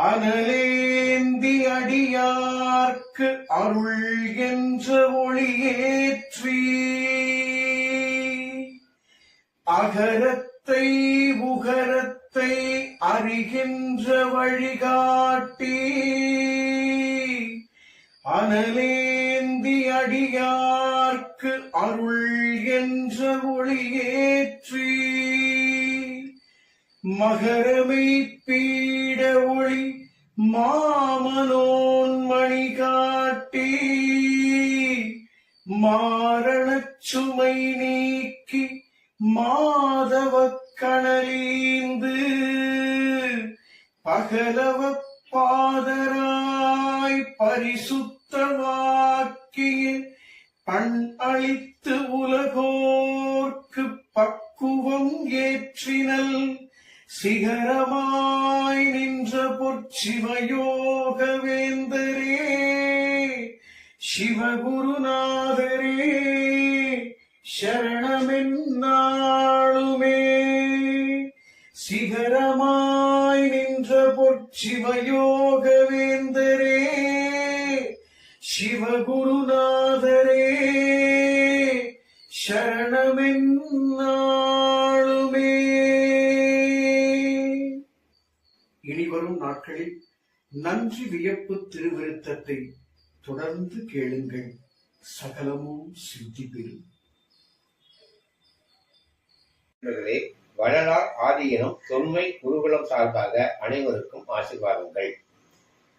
அனலேந்தி அடியார்க்கு அருள் என்ற ஒளியேற்றி அகரத்தை உகரத்தை அறிகின்ற வழிகாட்டி அனலேந்தி அடியார்க்கு அருள் என்ற ஒளியேற்றி மகரமை பீட ஒளி மாமனோன் மணி காட்டி மாரணச் சுமை நீக்கி மாதவ கணலீந்து பகலவ பாதராய் பரிசுத்த வாக்கிய பண் அழித்து உலகோர்க்கு பக்குவம் ஏற்றினல். சிகரமாய் நின்ற பொற்சிவயோக வேந்தரே சிவகுருநாதரே சரணமென்னாளுமே. சிகரமாய் நின்ற பொற்சிவயோக வேந்தரே சிவகுருநாதரே சரணமென்னா நாட்களில் நன்றி வியப்பு திருவிருத்தத்தை தொடர்ந்து கேளுங்கள். சகலமும் சித்தி பெறும். வள்ளலார் ஆதியினும் தொன்மை குருகுலம் சார்பாக அனைவருக்கும் ஆசீர்வாதங்கள்.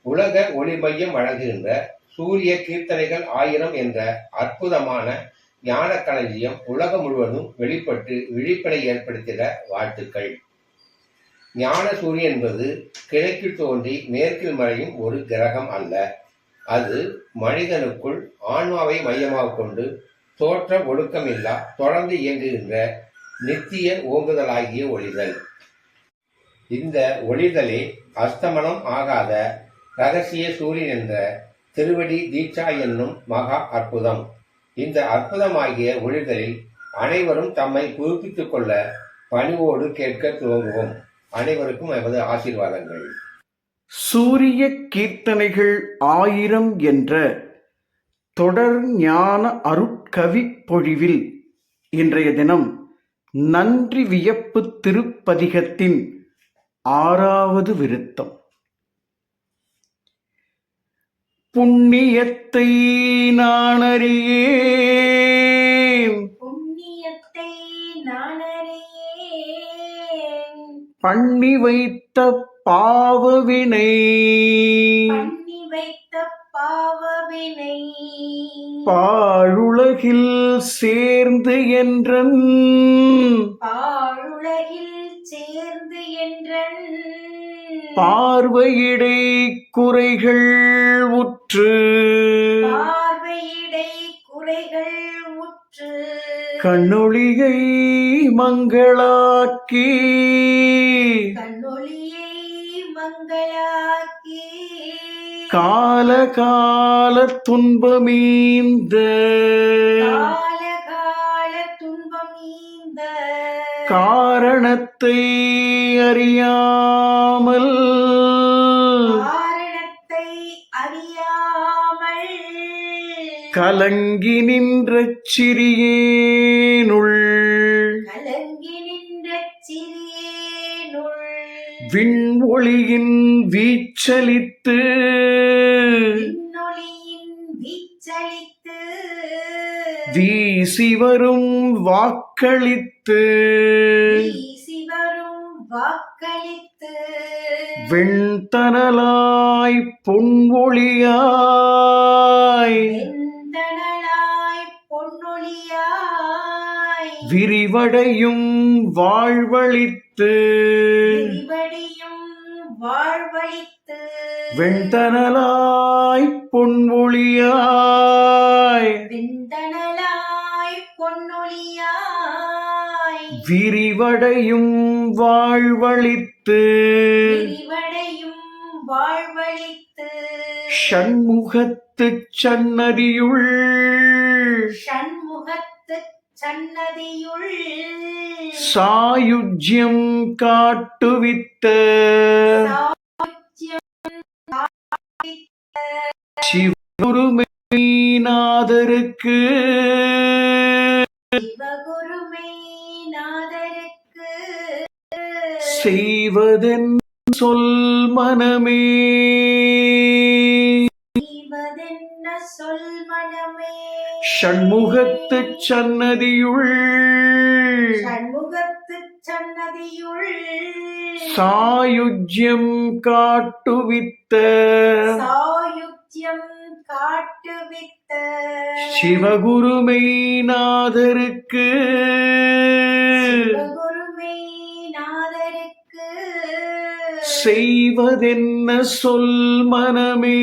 உலக ஒளி மையம் வழங்குகின்ற சூரிய கீர்த்தனைகள் ஆயிரம் என்ற அற்புதமான ஞான களஞ்சியம் உலகம் முழுவதும் வெளிப்பட்டு விழிப்படை ஏற்படுத்திட வாழ்த்துக்கள். ஞான சூரியன் என்பது கிழக்கில் தோன்றி மேற்கில் மறையும் ஒரு கிரகம் அல்ல. அது மனிதனுக்குள் ஆன்மாவை மையமாக கொண்டு தோற்ற ஒடுக்கமில்லா தொடர்ந்து இயங்குகின்ற நித்திய ஓங்குதலாகிய ஒளிதல். இந்த ஒளிதலே அஸ்தமனம் ஆகாத ரகசிய சூரியன் என்ற திருவடி தீட்சா என்னும் மகா அற்புதம். இந்த அற்புதமாகிய ஒளிதலில் அனைவரும் தம்மை புதுப்பித்துக் கொள்ள பணிவோடு கேட்க துவங்குவோம். அனைவருக்கும் எமது ஆசீர்வாதங்கள். சூரிய கீர்த்தனைகள் ஆயிரம் என்ற தொடர் ஞான அருட்கவி பொழிவில் இன்றைய தினம் நன்றி வியப்பு திருப்பதிகத்தின் ஆறாவது விருத்தம். புண்ணியத்தை நான் பண்ணி வைத்த பாவவினை. பண்ணி வைத்த பாவவினை. பாழுலகில் சேர்ந்து என்றன். பாழுலகில் சேர்ந்து என்றன். பார்வையிடை குறைகள் உற்று. கண்ணொளியை மங்களாக்கி. கண்ணொளியை மங்களாக்கி. துன்பமீந்த. கால கால துன்பம் ஈந்த காரணத்தை அறியாமல் கலங்கி நின்ற சிறியேனுள். கலங்கி நின்ற சிறியேனுள். விண்ஒளியின் வீச்சலித்து. விண்ணொளியின் வீச்சலித்து. வீசி வரும் வாக்களித்து. வீசி வரும் வாக்களித்து. வெண்தனலாய் பொன்ஒளியாய் விரிவடையும் வாழ்வழித்து. விரிவடியும் வாழ்வழித்து. வெண்தனலாய் பொன்ஒளியாய் வெந்தணலாய் பொன்னொழியாய். விரிவடையும் வாழ்வழித்து. விரிவடையும் வாழ்வழித்து. ஷண்முகத்து சன்னதியுள் ஷண்முகத்து சன்னதியுள் சாயுஜ்யம் காட்டுவித்த சிவகுருமைநாதருக்கு சிவகுருமை நாதருக்கு செய்வதென் சொல் மனமே. செய்வதென்ன சொல் மனமே. ஷண்முகத்து சன்னதியுள் சண்முகத்து சன்னதியுள் சாயுஜ்யம் காட்டுவித்த சாயுஜ்யம் காட்டுவித்த சிவகுருமைநாதருக்கு சிவகுருமை நாதருக்கு செய்வதென்ன சொல் மனமே?